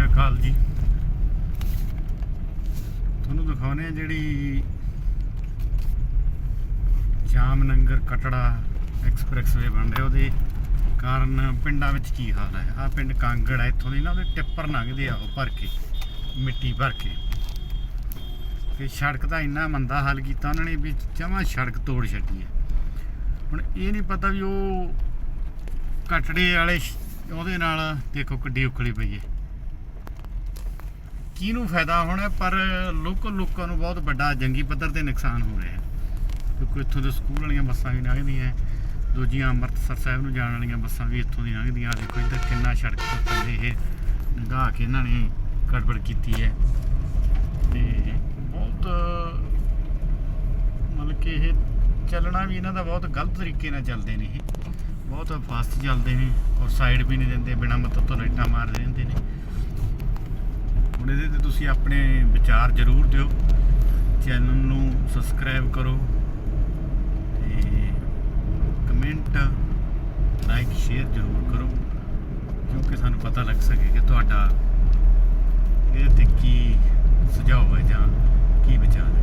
ਸ੍ਰੀ ਅਕਾਲ ਜੀ। ਤੁਹਾਨੂੰ ਦਿਖਾਉਨੇ ਆ ਜਿਹੜੀ ਜਾਮਨਗਰ ਕਟੜਾ ਐਕਸਪ੍ਰੈਸਵੇ ਬਣ ਰਿਹਾ। ਉਹਦੇ ਕਾਰਨ ਪਿੰਡਾਂ ਵਿੱਚ ਕੀ ਹਾਲ ਹੈ? ਆ ਪਿੰਡ ਕਾਂਗੜ ਹੈ। ਇੱਥੋਂ ਦੀ ਨਾ ਉਹਦੇ ਟਿੱਪਰ ਲੰਘਦੇ ਆ ਉਹ ਭਰ ਕੇ, ਮਿੱਟੀ ਭਰ ਕੇ। ਤੇ ਸੜਕ ਦਾ ਇੰਨਾ ਮੰਦਾ ਹਾਲ ਕੀਤਾ ਉਹਨਾਂ ਨੇ ਵੀ ਜਮਾਂ ਸੜਕ ਤੋੜ ਛੱਡੀ ਹੈ। ਹੁਣ ਇਹ ਨਹੀਂ ਪਤਾ ਵੀ ਉਹ ਕਟੜੇ ਵਾਲੇ ਉਹਦੇ ਨਾਲ ਦੇਖੋ ਕਿੱਡੀ ਉਖਲੀ ਪਈ ਹੈ। ਕਿਹਨੂੰ ਫਾਇਦਾ ਹੋਣਾ, ਪਰ ਲੋਕਲ ਲੋਕਾਂ ਨੂੰ ਬਹੁਤ ਵੱਡਾ ਜੰਗੀ ਪੱਧਰ ਤੇ ਨੁਕਸਾਨ ਹੋ ਰਿਹਾ ਹੈ। ਕਿਉਂਕਿ ਇੱਥੋਂ ਦੇ ਸਕੂਲ ਵਾਲੀਆਂ ਬੱਸਾਂ ਵੀ ਲੰਘਦੀਆਂ ਦੂਜੀਆਂ ਅੰਮ੍ਰਿਤਸਰ ਸਾਹਿਬ ਨੂੰ ਜਾਣ ਵਾਲੀਆਂ ਬੱਸਾਂ ਵੀ ਇੱਥੋਂ ਦੀ ਲੰਘਦੀਆਂ। ਆਹ ਦੇਖੋ, ਇੱਧਰ ਕਿੰਨਾ ਸੜਕ ਤੋਂ ਥੱਲੇ ਇਹ ਲੰਘਾ ਕੇ ਇਹਨਾਂ ਨੇ ਗੜਬੜ ਕੀਤੀ ਹੈ। ਤੇ ਬਹੁਤ, ਮਤਲਬ ਕਿ ਇਹ ਚੱਲਣਾ ਵੀ ਇਹਨਾਂ ਦਾ ਬਹੁਤ ਗਲਤ ਤਰੀਕੇ ਨਾਲ ਚੱਲਦੇ ਨੇ ਇਹ। ਬਹੁਤ ਫਾਸਟ ਚੱਲਦੇ ਨੇ ਔਰ ਸਾਈਡ ਵੀ ਨਹੀਂ ਦਿੰਦੇ, ਬਿਨਾਂ ਮਤਲਬ ਤੋਂ ਲਾਈਟਾਂ ਮਾਰਦੇ ਰਹਿੰਦੇ ਨੇ। ਹੁਣ ਇਹਦੇ ਤੇ ਤੁਸੀਂ ਆਪਣੇ ਵਿਚਾਰ ਜ਼ਰੂਰ ਦਿਓ। ਚੈਨਲ ਨੂੰ ਸਬਸਕ੍ਰਾਈਬ ਕਰੋ ਤੇ ਕਮੈਂਟ ਲਾਈਕ ਸ਼ੇਅਰ ਜ਼ਰੂਰ ਕਰੋ, ਕਿਉਂਕਿ ਸਾਨੂੰ ਪਤਾ ਲੱਗ ਸਕੇ ਕਿ ਤੁਹਾਡਾ ਇਹਦੇ ਤੇ ਕੀ ਸੁਝਾਅ ਹੈ ਜਾਂ ਕੀ ਵਿਚਾਰ ਹੈ।